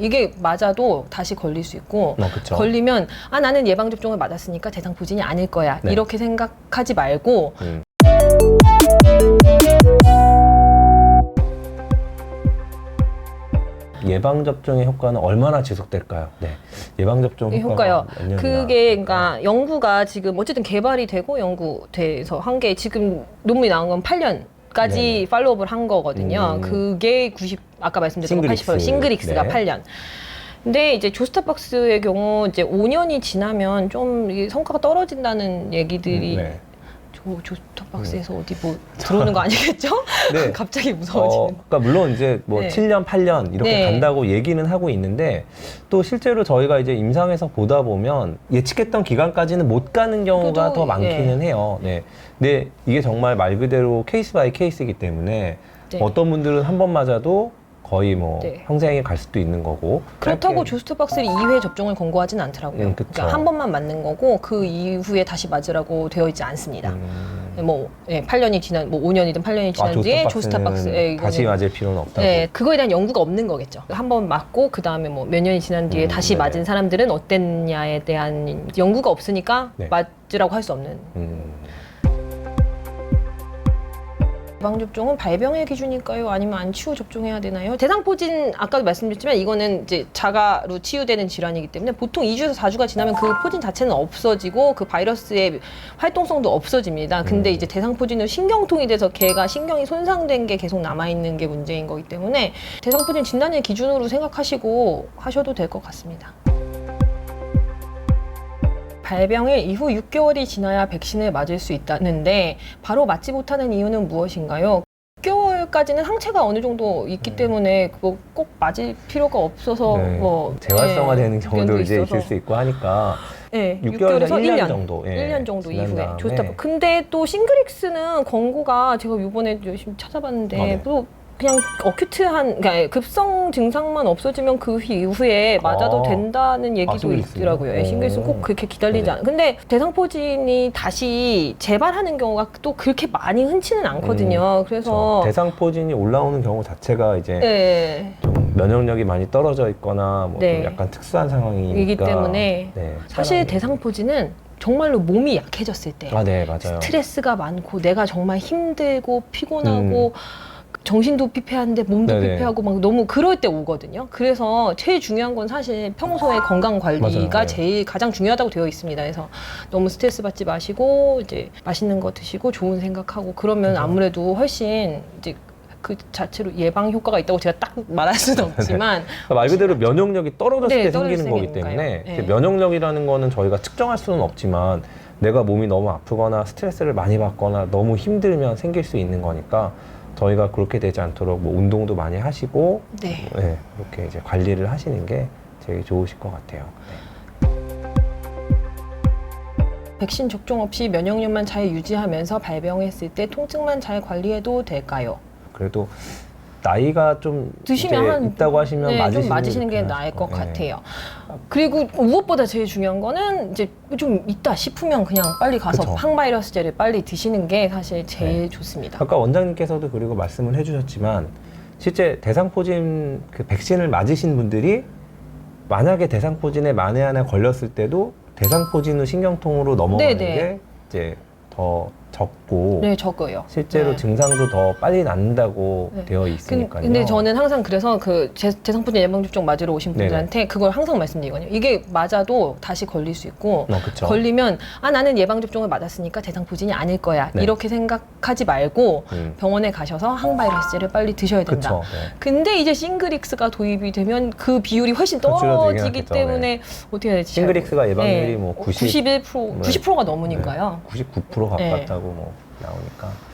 이게 맞아도 다시 걸릴 수 있고 어, 그쵸. 걸리면 아 나는 예방 접종을 맞았으니까 대상포진이 아닐 거야 네. 이렇게 생각하지 말고 음. 예방 접종의 효과는 얼마나 지속될까요? 네. 예방 접종 효과요. 그게? 그러니까 연구가 지금 어쨌든 개발이 되고 연구돼서 한 게 지금 논문이 나온 건 8년 까지 네네. 팔로우업을 한 거거든요. 음. 그게 90 아까 말씀드린 거 싱그릭스. 80% 싱그릭스가 네. 8년. 근데 이제 조스타박스의 경우 이제 5년이 지나면 좀 이게 성과가 떨어진다는 얘기들이 음, 네. 조, 조스타박스에서 어디 뭐 들어오는 거 아니겠죠? 네. 갑자기 어, 무서워지는. 그러니까 물론 이제 뭐 네. 7년, 8년 이렇게 네. 간다고 얘기는 하고 있는데 또 실제로 저희가 이제 임상에서 보다 보면 예측했던 기간까지는 못 가는 경우가 저도, 더 많기는 해요. 네. 근데 이게 정말 말 그대로 케이스 바이 케이스이기 때문에 네. 어떤 분들은 한 번 맞아도 거의 뭐 네. 평생에 갈 수도 있는 거고 그렇다고 조스트박스를 2회 접종을 권고하진 않더라고요. 음, 그쵸. 그러니까 한 번만 맞는 거고 그 이후에 다시 맞으라고 되어 있지 않습니다. 음, 뭐 예, 8년이 지난 뭐 5년이든 8년이 지난 뒤에 아, 조스타박스 예, 다시 이거는 맞을 필요는 없다고. 예, 그거에 대한 연구가 없는 거겠죠. 한 번 맞고 그 다음에 뭐 몇 년이 지난 뒤에 음, 다시 네네. 맞은 사람들은 어땠냐에 대한 연구가 없으니까 네. 맞으라고 할 수 없는. 음, 예방 접종은 발병의 기준일까요? 아니면 안 치유 접종해야 되나요? 대상포진 아까도 말씀드렸지만 이거는 이제 자가로 치유되는 질환이기 때문에 보통 2주에서 4주가 지나면 그 포진 자체는 없어지고 그 바이러스의 활동성도 없어지입니다. 근데 음. 이제 대상포진으로 신경통이 돼서 걔가 신경이 손상된 게 계속 남아 있는 게 문제인 거기 때문에 대상포진 진단의 기준으로 생각하시고 하셔도 될 것 같습니다. 발병일 이후 6개월이 지나야 백신을 맞을 수 있다는데 바로 맞지 못하는 이유는 무엇인가요? 6개월까지는 항체가 어느 정도 있기 음. 때문에 그거 꼭 맞을 필요가 없어서 네. 뭐 재활성화되는 예, 경우도 이제 있어서. 있을 수 있고 하니까 네, 6개월에서 6개월에서 1년 1년 정도, 예, 1년 정도 이후에. 조스타. 근데 또 싱그릭스는 권고가 제가 이번에 열심히 찾아봤는데 아, 네. 또 그냥 어큐트한 그러니까 급성 증상만 없어지면 그 이후에 맞아도 아. 된다는 얘기도 싱그릭스요? 있더라고요. 예, 오. 싱그릭스는 꼭 그렇게 기다리지 네네. 않아. 근데 대상포진이 다시 재발하는 경우가 또 그렇게 많이 흔치는 않거든요. 그래서 그렇죠. 대상포진이 올라오는 경우 자체가 이제 예. 좀 면역력이 많이 떨어져 있거나 뭐 네. 좀 약간 특수한 상황이니까 이기 때문에 네, 사실 대상포진은 정말로 몸이 약해졌을 때 아, 네, 맞아요. 스트레스가 많고 내가 정말 힘들고 피곤하고 정신도 피폐한데 몸도 음. 네네. 피폐하고 막 너무 그럴 때 오거든요. 그래서 제일 중요한 건 사실 평소에 건강 관리가 맞아요. 네. 제일 가장 중요하다고 되어 있습니다. 그래서 너무 스트레스 받지 마시고 이제 맛있는 거 드시고 좋은 생각하고 그러면. 아무래도 훨씬 이제 그 자체로 예방 효과가 있다고 제가 딱 말할 수는 없지만 그러니까 말 그대로 면역력이 떨어졌을 네, 때 생기는 거기. 때문에 네. 그 면역력이라는 거는 저희가 측정할 수는 없지만 내가 몸이 너무 아프거나 스트레스를 많이 받거나 너무 힘들면 생길 수 있는 거니까 저희가 그렇게 되지 않도록 뭐 운동도 많이 하시고 네. 네, 이렇게 이제 관리를 하시는 게 제일 좋으실 것 같아요. 백신 접종 없이 면역력만 잘 유지하면서 발병했을 때 통증만 잘 관리해도 될까요? 그래도 나이가 좀 드시면 한 있다고 하시면 네, 맞으시는, 좀 맞으시는 게 나을 것 거예요. 네. 같아요. 그리고 무엇보다 제일 중요한 거는 이제 좀 있다 싶으면 그냥 빨리 가서 그쵸. 항바이러스제를 빨리 드시는 게 사실 제일 네. 좋습니다. 아까 원장님께서도 그리고 말씀을 해주셨지만 실제 대상포진 그 백신을 맞으신 분들이 만약에 대상포진에 만에 하나 걸렸을 때도 대상포진 후 신경통으로 넘어가는 네네. 게 이제 더 적고 네, 적어요. 실제로 네. 증상도 더 빨리 낫는다고 네. 되어 근- 있으니까요. 근데 저는 항상 그래서 그 재- 재상포진 예방접종 맞으러 오신. 분들한테 그걸 항상 말씀드리거든요. 이게 맞아도 다시 걸릴 수 있고 어, 그쵸. 걸리면 아 나는 예방 접종을 맞았으니까 대상포진이 아닐 거야 네. 이렇게 생각하지 말고 음, 병원에 가셔서 항바이러스제를 빨리 드셔야 된다. 그쵸. 네. 근데 이제 싱그릭스가 도입이 되면 그 비율이 훨씬 떨어지기 하겠죠. 때문에 어떻게 해야 될지 잘 싱그릭스가 예방률이 네. 뭐 90, 91% 90%가 넘으니까요. 99% 네. 가깝다 고 뭐 나오니까